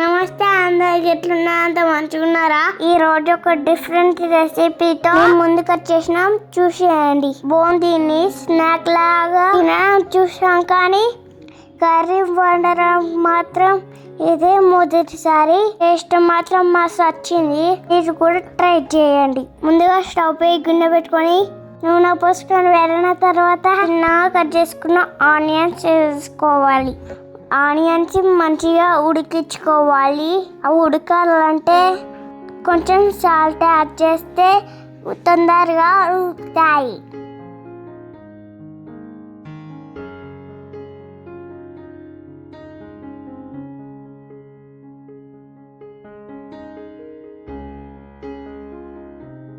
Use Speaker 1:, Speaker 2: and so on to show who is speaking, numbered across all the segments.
Speaker 1: నమస్తే అందరికి ఎట్లున్నా? అంత మంచుకున్నారా ఈ రోజు ఒక డిఫరెంట్ రెసిపీతో ముందు ముందుకు వచ్చేసినాం. చూసేయండి. బోందీని స్నాక్ లాగా చూసాం కానీ కర్రీ వండడం మాత్రం ఇదే మొదటిసారి. టేస్ట్ మాత్రం మస్తు వచ్చింది. మీరు కూడా ట్రై చేయండి. ముందుగా స్టవ్ పై గిన్నె పెట్టుకొని నూనె పోసుకొని వెళ్ళిన తర్వాత చిన్నగా కట్ చేసుకున్న ఆనియన్స్ వేసుకోవాలి. ఆనియన్స్ మంచిగా ఉడికించుకోవాలి. అవి ఉడకాలంటే కొంచెం సాల్ట్ యాడ్ చేస్తే తొందరగా ఉడుకుతాయి.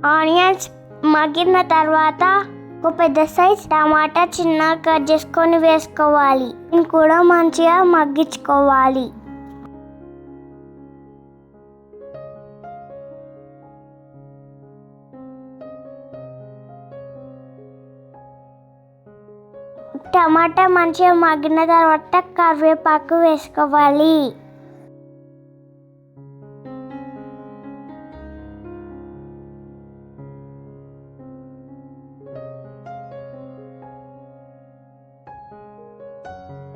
Speaker 1: ఆనియన్స్ మగ్గిన తర్వాత ఒక పెద్ద సైజ్ టమాటా చిన్నగా కట్ చేసుకొని వేసుకోవాలి. దీన్ని కూడా మంచిగా మగ్గించుకోవాలి. టమాటా మంచిగా మగ్గిన తర్వాత కరివేపాకు వేసుకోవాలి.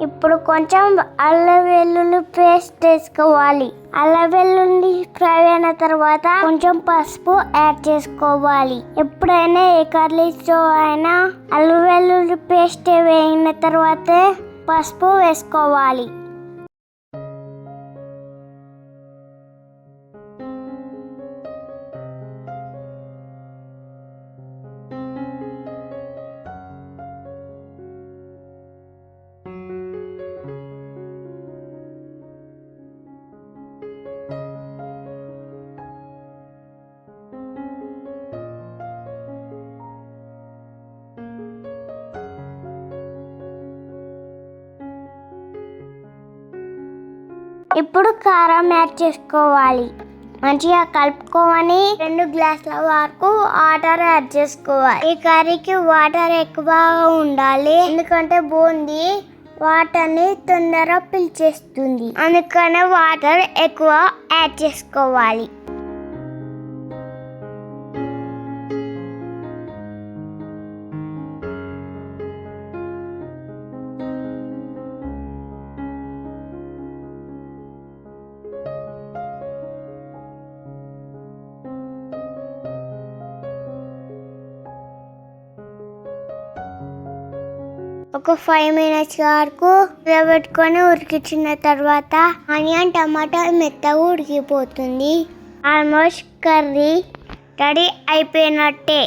Speaker 1: ఇప్పుడు కొంచెం అల్లం వెల్లుల్లి పేస్ట్ వేసుకోవాలి. అల్లం వెల్లుల్లి ఫ్రై అయిన తర్వాత కొంచెం పసుపు యాడ్ చేసుకోవాలి. ఎప్పుడైనా ఏ కర్రీస్లో అయినా అల్లం వెల్లుల్లి పేస్ట్ వేయిన తర్వాతే పసుపు వేసుకోవాలి. ఇప్పుడు కారం యాడ్ చేసుకోవాలి. మంచిగా కలుపుకోమని రెండు గ్లాసుల వరకు వాటర్ యాడ్ చేసుకోవాలి. ఈ కర్రీకి వాటర్ ఎక్కువ ఉండాలి. ఎందుకంటే బూంది వాటర్ని తొందరగా పిలిచేస్తుంది. అందుకనే వాటర్ ఎక్కువ యాడ్ చేసుకోవాలి. ఒక ఫైవ్ మినిట్స్ వరకు పెట్టుకొని ఉడికించిన తర్వాత ఆనియన్ టమాటా మెత్తగా ఉడికిపోతుంది. ఆల్మోస్ట్ కర్రీ రెడీ అయిపోయినట్టే.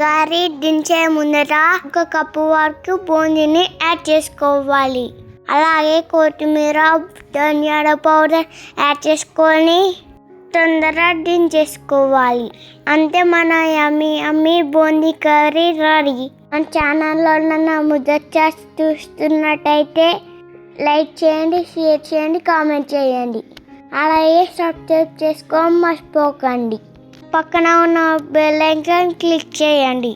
Speaker 1: కర్రీ దించే ముందట ఒక కప్పు వరకు బూందీని యాడ్ చేసుకోవాలి. అలాగే కొత్తిమీర ధనియాల పౌడర్ యాడ్ చేసుకొని తొందరగా దించేసుకోవాలి. అంతే మన యమ్మి అమ్మి బూందీ కర్రీ రెడీ. మన ఛానల్లో నన్ను ముద్దచ్చ చూస్తున్నట్టయితే లైక్ చేయండి షేర్ చేయండి కామెంట్ చేయండి. అలాగే సబ్స్క్రైబ్ చేసుకో మర్చిపోకండి. పక్కన ఉన్న బెల్ ఐకాన్ క్లిక్ చేయండి.